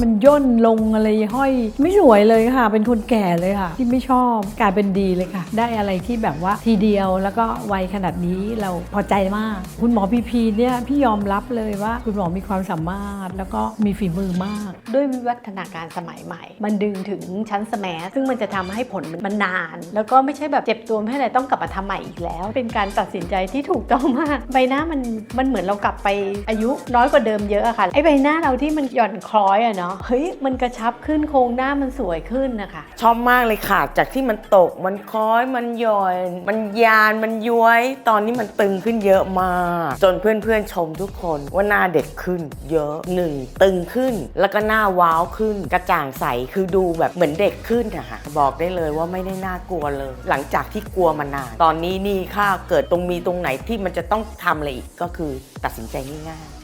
มันย่นลงอะไรห้อย ไม่สวยเลยค่ะ เป็นคนแก่เลยค่ะ ที่ไม่ชอบกลายเป็นดีเลยค่ะ ได้อะไรที่แบบว่าทีเดียวแล้วก็ไวขนาดนี้เราพอใจมาก คุณหมอพีพีเนี่ยพี่ยอมรับเลยว่าคุณหมอมีความสามารถแล้วก็มีฝีมือมาก ด้วยวิวัฒนาการสมัยใหม่ มันดึงถึงชั้นสมสซึ่งมันจะทำให้ผลมันนาน แล้วก็ไม่ใช่แบบเจ็บตัวไม่ให้อะไรต้องกลับมาทำใหม่อีกแล้ว เป็นการตัดสินใจที่ถูกต้องมากใบหน้ามันมันเหมือนเรากลับไปอายุน้อยกว่าเดิมเยอะอะค่ะไอ้ใบหน้าเราที่มันหย่อนคล้อยอะเนาะเฮ้ยมันกระชับขึ้นโครงหน้ามันสวยขึ้นนะคะ ชอบมากเลยค่ะ จากที่มันตกมันคล้อยมันย่อนมันยานมันย้วย ตอนนี้มันตึงขึ้นเยอะมาก จนเพื่อนๆชมทุกคนว่าหน้าเด็กขึ้น เยอะหนึ่งตึงขึ้น แล้วก็หน้าว้าวขึ้น กระจ่างใสคือดูแบบเหมือนเด็กขึ้นอะค่ะบอกได้เลยว่าไม่ได้น่ากลัวเลย หลังจากที่กลัวมานาน ตอนนี้นี่ค่าเกิดตรงมีตรงไหนที่มันจะต้องทำอะไรอีกก็คือตัดสินใจง่ายๆ